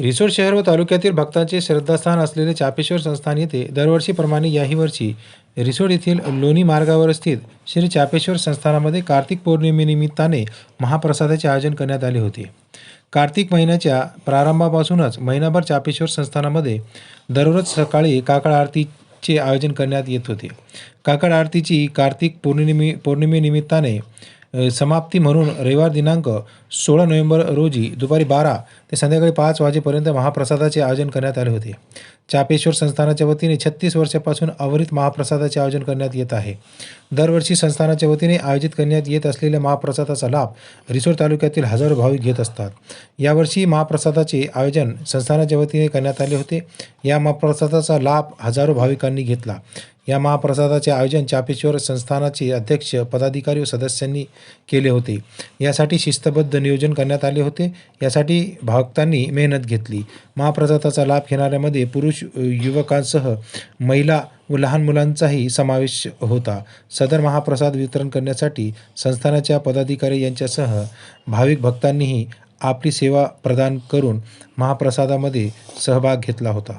रिसोड शहर व तालुक्यातील भक्तांचे श्रद्धास्थान असलेले चापेश्वर संस्थान येथे दरवर्षीप्रमाणे याही वर्षी रिसोड येथील लोणी मार्गावर स्थित श्री चापेश्वर संस्थानामध्ये कार्तिक पौर्णिमेनिमित्ताने महाप्रसादाचे आयोजन करण्यात आले होते. कार्तिक महिन्याच्या प्रारंभापासूनच महिनाभर चापेश्वर संस्थानामध्ये दररोज सकाळी काकड आरतीचे आयोजन करण्यात येत होते. काकड आरतीची कार्तिक पौर्णिमे पौर्णिमेनिमित्ताने समाप्ती म्हणून रविवार दिनांक सोळा नोव्हेंबर रोजी दुपारी बारा ते संध्याकाळी पाच वाजेपर्यंत महाप्रसादाचे आयोजन करण्यात आले होते. चापेश्वर संस्थानाच्या वतीने छत्तीस वर्षापासून आवरित महाप्रसादाचे आयोजन करण्यात येत आहे. दरवर्षी संस्थानाच्या वतीने आयोजित करण्यात येत असलेल्या महाप्रसादाचा लाभ रिसोड तालुक्यातील हजारो भाविक घेत असतात. यावर्षी महाप्रसादाचे आयोजन संस्थानाच्या वतीने करण्यात आले होते. या महाप्रसादाचा लाभ हजारो भाविकांनी घेतला. या महाप्रसादाचे आयोजन चापेश्वर संस्थानाचे अध्यक्ष पदाधिकारी व सदस्यांनी केले होते. यासाठी शिस्तबद्ध नियोजन करण्यात आले होते. यासाठी भक्तांनी मेहनत घेतली. महाप्रसादाचा लाभ घेणाऱ्यामध्ये पुरुष युवकांसह महिला व लहान मुलांचाही समावेश होता. सदर महाप्रसाद वितरण करण्यासाठी संस्थानाच्या पदाधिकारी यांच्यासह भाविक भक्तांनीही आपली सेवा प्रदान करून महाप्रसादामध्ये सहभाग घेतला होता.